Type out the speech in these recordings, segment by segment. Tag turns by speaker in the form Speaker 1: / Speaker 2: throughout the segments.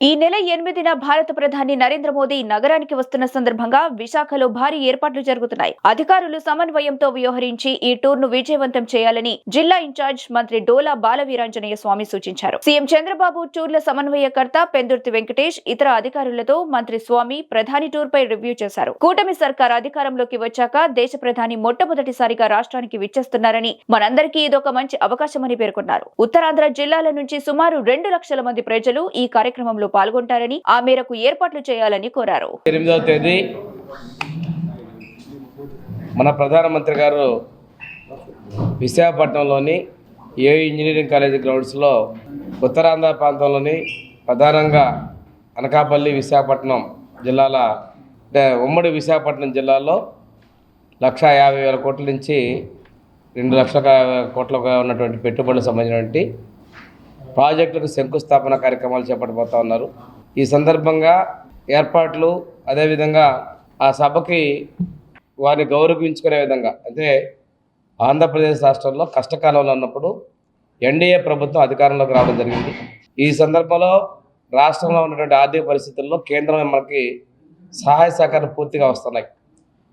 Speaker 1: ఈ నెల ఎనిమిదిన భారత ప్రధాని నరేంద్ర మోదీ నగరానికి వస్తున్న సందర్భంగా విశాఖలో భారీ ఏర్పాట్లు జరుగుతున్నాయి. అధికారులు సమన్వయంతో వ్యవహరించి ఈ టూర్ను విజయవంతం చేయాలని జిల్లా ఇన్ఛార్జ్ మంత్రి డోలా బాలవీరాంజనేయ స్వామి సూచించారు. సీఎం చంద్రబాబు టూర్ల సమన్వయకర్త పెందుర్తి వెంకటేష్ ఇతర అధికారులతో మంత్రి స్వామి ప్రధాని టూర్ పై రివ్యూ చేశారు. కూటమి సర్కార్ అధికారంలోకి వచ్చాక దేశ ప్రధాని మొట్టమొదటిసారిగా రాష్ట్రానికి విచ్చేస్తున్నారని మనందరికీ ఇదొక మంచి అవకాశమని పేర్కొన్నారు. ఉత్తరాంధ్ర జిల్లాల నుంచి సుమారు రెండు లక్షల మంది ప్రజలు ఈ కార్యక్రమంలో పాల్గొంటారని ఆ మేరకు ఏర్పాట్లు చేయాలని కోరారు.
Speaker 2: ఎనిమిదవ తేదీ మన ప్రధానమంత్రి గారు విశాఖపట్నంలోని ఏ ఇంజనీరింగ్ కాలేజ్ గ్రౌండ్స్లో ఉత్తరాంధ్ర ప్రాంతంలోని ప్రధానంగా అనకాపల్లి విశాఖపట్నం జిల్లాల అంటే ఉమ్మడి విశాఖపట్నం జిల్లాలో లక్ష యాభై వేల కోట్ల నుంచి రెండు లక్షల కోట్లుగా ఉన్నటువంటి పెట్టుబడులకు సంబంధించినటువంటి ప్రాజెక్టులకు శంకుస్థాపన కార్యక్రమాలు చేపట్టబోతా ఉన్నారు. ఈ సందర్భంగా ఏర్పాట్లు అదేవిధంగా ఆ సభకి వారిని గౌరవించుకునే విధంగా అంటే ఆంధ్రప్రదేశ్ రాష్ట్రంలో కష్టకాలంలో ఉన్నప్పుడు ఎన్డీఏ ప్రభుత్వం అధికారంలోకి రావడం జరిగింది. ఈ సందర్భంలో రాష్ట్రంలో ఉన్నటువంటి ఆర్థిక పరిస్థితుల్లో కేంద్రం మనకి సహాయ సహకారం పూర్తిగా వస్తున్నాయి.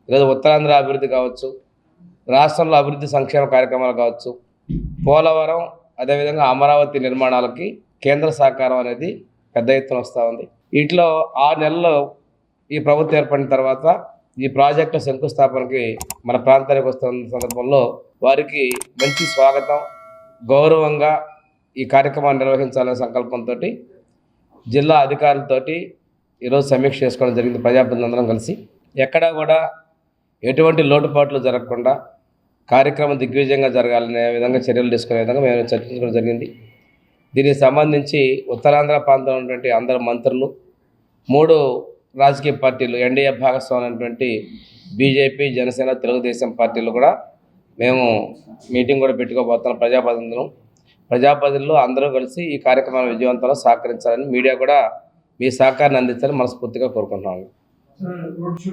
Speaker 2: ఈరోజు ఉత్తరాంధ్ర అభివృద్ధి కావచ్చు రాష్ట్రంలో అభివృద్ధి సంక్షేమ కార్యక్రమాలు కావచ్చు పోలవరం అదేవిధంగా అమరావతి నిర్మాణాలకి కేంద్ర సహకారం అనేది పెద్ద ఎత్తున వస్తూ ఉంది. వీటిలో ఆరు నెలల్లో ఈ ప్రభుత్వం ఏర్పడిన తర్వాత ఈ ప్రాజెక్టు శంకుస్థాపనకి మన ప్రాంతానికి వస్తున్న సందర్భంలో వారికి మంచి స్వాగతం గౌరవంగా ఈ కార్యక్రమాన్ని నిర్వహించాలనే సంకల్పంతో జిల్లా అధికారులతోటి ఈరోజు సమీక్ష చేసుకోవడం జరిగింది. ప్రజాప్రతినిధులందరం కలిసి ఎక్కడా కూడా ఎటువంటి లోటుపాట్లు జరగకుండా కార్యక్రమం దిగ్విజయంగా జరగాలనే విధంగా చర్యలు తీసుకునే విధంగా మేము చర్చించుకోవడం జరిగింది. దీనికి సంబంధించి ఉత్తరాంధ్ర ప్రాంతంలో ఉన్నటువంటి అందరు మంత్రులు మూడు రాజకీయ పార్టీలు ఎన్డీఏ భాగస్వామైనటువంటి బీజేపీ జనసేన తెలుగుదేశం పార్టీలు కూడా మేము మీటింగ్ కూడా పెట్టుకోబోతున్నాం ప్రజాప్రతినిధులు. ప్రజాప్రతినిధులు అందరూ కలిసి ఈ కార్యక్రమాన్ని విజయవంతంలో సహకరించాలని మీడియా కూడా మీ సహకారాన్ని అందించాలని మనస్ఫూర్తిగా కోరుకుంటున్నాము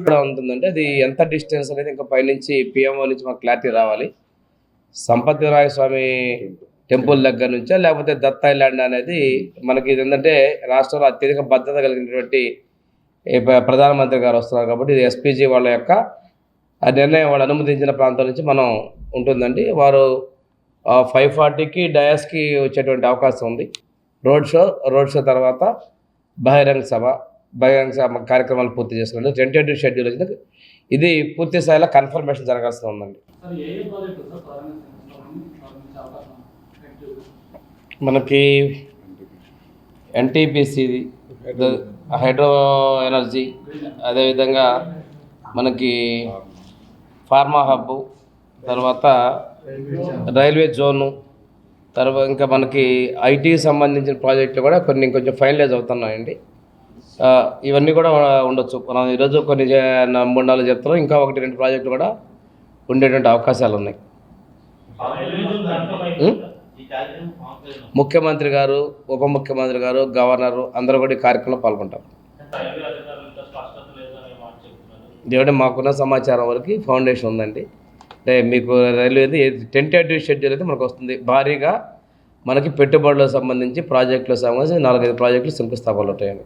Speaker 2: కూడా ఉంటుందంటే అది ఎంత డిస్టెన్స్ అనేది ఇంకా పైనుంచి పిఎంఓ నుంచి మాకు క్లారిటీ రావాలి. సంపత్ స్వామి టెంపుల్ దగ్గర నుంచా లేకపోతే దత్త ల్యాండ్ అనేది మనకి ఇది ఏంటంటే రాష్ట్రంలో అత్యధిక భద్రత కలిగినటువంటి ప్రధానమంత్రి గారు వస్తున్నారు కాబట్టి ఇది ఎస్పీజీ వాళ్ళ యొక్క నిర్ణయం వాళ్ళు అనుమతించిన ప్రాంతం నుంచి మనం ఉంటుందండి. వారు ఫైవ్ ఫార్టీకి డయాస్కి వచ్చేటువంటి అవకాశం ఉంది. రోడ్ షో రోడ్ షో తర్వాత బహిరంగ సభ బహిరంగ కార్యక్రమాలు పూర్తి చేసుకుంటే టెంటేటివ్ షెడ్యూల్ వచ్చింది ఇది పూర్తి స్థాయిలో కన్ఫర్మేషన్ జరగాల్సి ఉందండి. మనకి ఎన్టీపీసీ హైడ్రో ఎనర్జీ అదేవిధంగా మనకి ఫార్మా హబ్ తర్వాత రైల్వే జోను తర్వాత ఇంకా మనకి ఐటీకి సంబంధించిన ప్రాజెక్టులు కూడా కొన్ని కొంచెం ఫైనలైజ్ అవుతున్నాయండి. ఇవన్నీ కూడా ఉండొచ్చు. మనం ఈరోజు కొన్ని మూడు నాలుగు ఇంకా ఒకటి రెండు ప్రాజెక్టులు కూడా ఉండేటువంటి అవకాశాలు ఉన్నాయి? ముఖ్యమంత్రి గారు ఉప ముఖ్యమంత్రి గారు గవర్నరు అందరూ కూడా ఈ కార్యక్రమంలో పాల్గొంటారు. దేవుడే మాకున్న సమాచారం వరకు ఫౌండేషన్ ఉందండి. అంటే మీకు రైల్వేది టెంటేటివ్ షెడ్యూల్ అయితే మనకు వస్తుంది. భారీగా మనకి పెట్టుబడులకు సంబంధించి ప్రాజెక్టులకు సంబంధించి నాలుగైదు ప్రాజెక్టులు శంకుస్థాపనలు ఉంటాయండి.